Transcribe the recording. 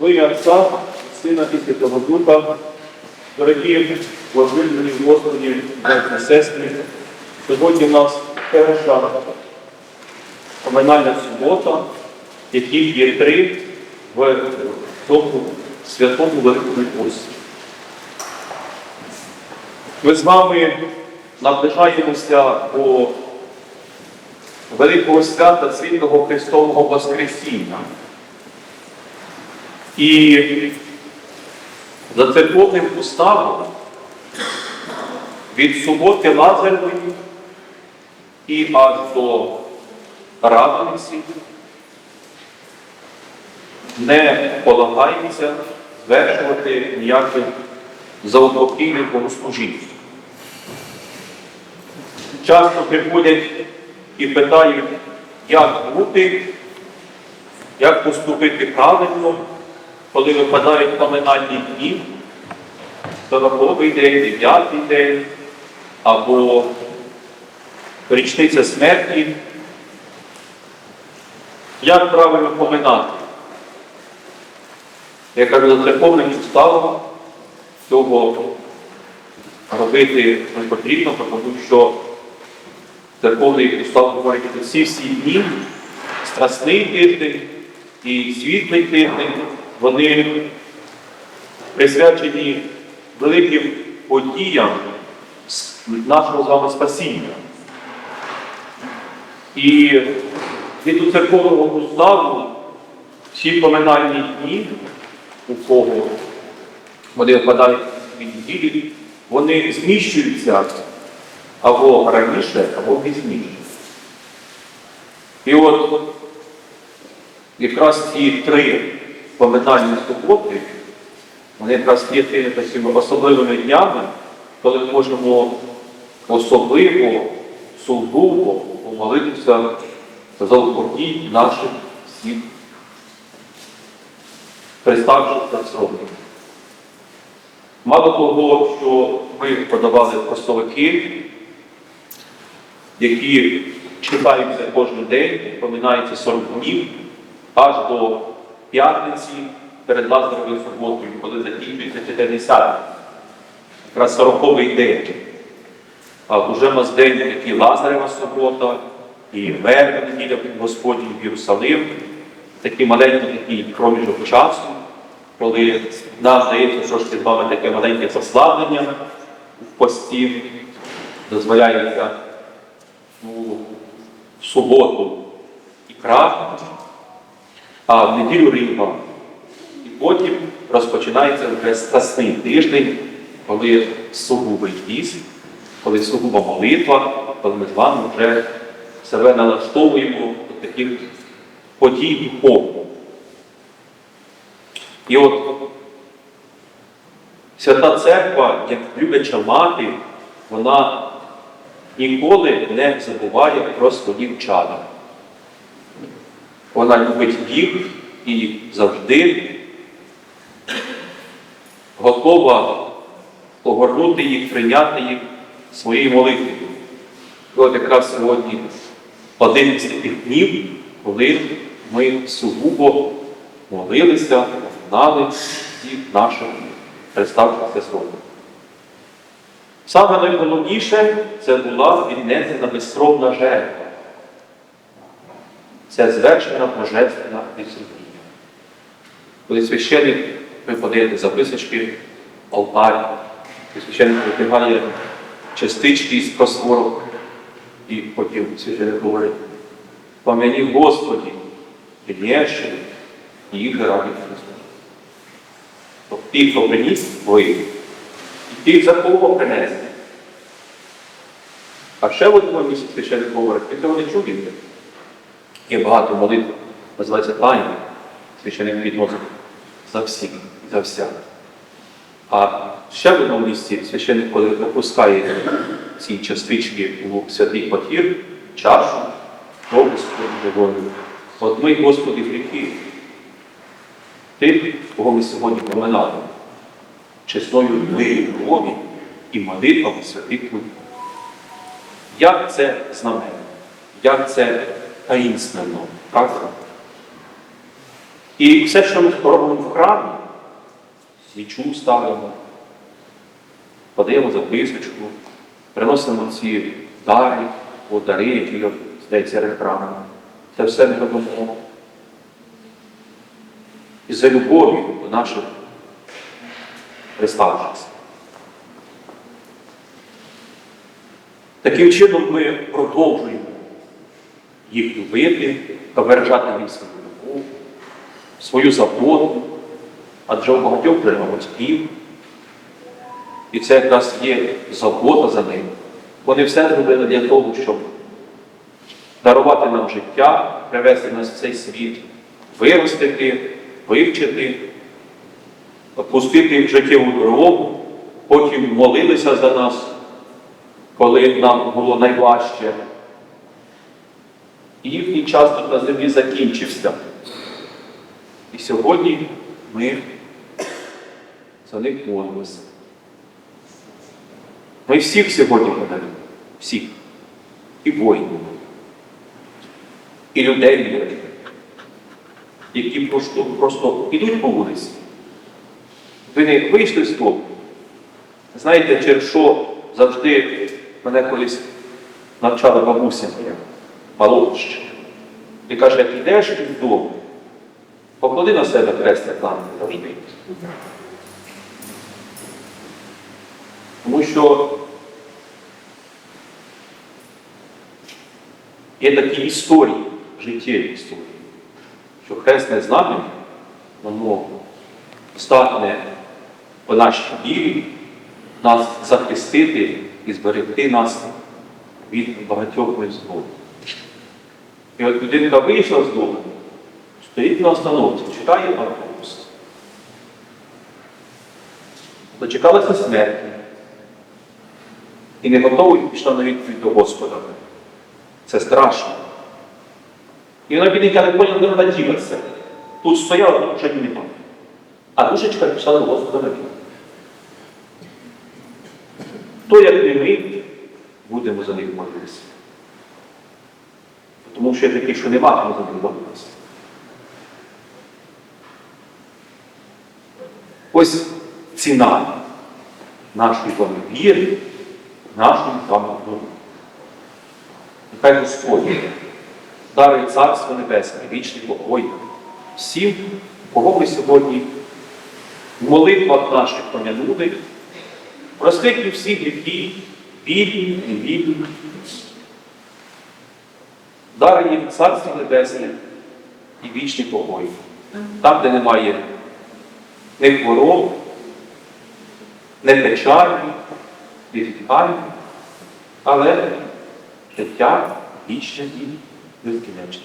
Во ім'я Отця, Сина і Святого Духа, дорогі возлюблені Господі, браті і сестри, сьогодні в нас перша поминальна субота, яких є три в тому святому Великому Пості. Ми з вами наближаємося до великого свята Святого Христового Воскресіння. І за церковним уставом від суботи Лазарної і аж до Радoniці не полагається звершувати ніяких заупокійних богослужінь. Часто приходять і питають, як бути, як поступити правильно, коли випадають поминальні дні, 40-й день, 9 день, або річниця смерті. Як правильно поминати? Я кажу, за церковним уставом цього робити не потрібно, тому що церковний устав говорить, всі всі дні, страсний тиждень і світлий тиждень, вони присвячені великим подіям нашого з вами спасіння. І від церковного уставу всі поминальні дні, у кого вони впадають від неділі, вони зміщуються або раніше, або пізніше. І от якраз ці три поминальні суботи, вони якраз є тими особливими днями, коли ми можемо особливо, сугубо помолитися за упокій наших всіх приставших на сроки. Мало того, що ми подавали постовики, які читаються кожен день, поминаються 40 днів, аж до п'ятниці перед Лазаровою суботою, коли закінчується 50 якраз 40-й день. А вже у нас день який Лазарева субота, і вербна неділя Господній в Єрусалим, такий маленький такий проміжок часу, коли нам здається, що ж з вами таке маленьке послаблення в пості, дозволяється ну, в суботу. І крах, а в неділю риба. І потім розпочинається вже страсний тиждень, коли сугубий піст, коли сугуба молитва, коли ми з вами вже себе налаштовуємо до таких подій і духовних. І от Свята Церква, як любляча мати, вона ніколи не забуває про своїх чада. Вона любить їх і завжди готова погорнути їх, прийняти їх своєю молитвою. І от якраз сьогодні один з тих днів, коли ми сугубо молилися, знали всіх наших представшихся слова. Саме найголовніше це була віднесена безсромна жертва. Це звершена божественна відсутнення. Коли священник, подаєте записочки, алтар, і священник витягає частички з просворок, і потім священник говорить, пам'яні Господі, піднєщені і їх раді Христа. Тобто ті, хто приніс ви, і ті, за кого принесли. А ще в одному місці священник говорить, ви цього не чуєте. Є багато молитв, називається тайні, священник відносить за всіх, за вся. А ще в одному місці священник, коли опускає ці частички у святий потір, чашу, пропуск говорить, от ми, Господи, гріхи, тих, кого ми сьогодні поминали, чесною твоєї любові і молитвами святих. Як це знаменно? Як це таїнственно? Правда? І все, що ми робимо в храмі, свічу ставимо, подаємо записочку, приносимо ці дари, о, дари, які здається рекламами. Це все ми робимо і за любов'ю до наших приставшихся. Таким чином ми продовжуємо їх любити та виражати їм свою любов, свою заботу, адже у багатьох батьків. І це якраз є забота за ними. Вони все зробили для того, щоб дарувати нам життя, привести нас в цей світ, виростити, вивчити, пустити в життєву дорогу, потім молилися за нас, коли нам було найважче. І їхній час тут на землі закінчився. І сьогодні ми за них молимося. Ми всіх сьогодні подаруємо. Всіх. І воїнів, і людей які просто, просто ідуть по вулиці. Ви не вийшли з дому. Знаєте, через що завжди мене колись навчала бабуся моя, молодша. І каже, як йдеш із дому, поклади на себе хрест реклами завжди. Тому що є такі історії, життєві історії, що хресне знамення, воно здатне по нашій вірі нас захистити і зберегти нас від багатьох зло. І от людина вийшла з дому, стоїть на остановці, читає автобус. Дочекалася смерті і не готовий пішла на відповідь до Господа. Це страшно. І вона бідненька не поняла, де вона ділася. Тут стояла, тут вже немає. А душечка пішла до Господа на відповідь. То, як не ми, будемо за них молитися. Тому що такі, що нема кому за них. Ось ціна нашої вами віри, нашої вами дому. Нехай Господь дарує Царство Небесне, вічний покой всім, кого ми сьогодні в молитвах наших помянули, простить всі гріхи, вільні, невільні, дарує їм Царство Небесне і вічні покої. Там, де немає ні хвороб, не печалі, не відпалі, але життя вічне і безкінечне.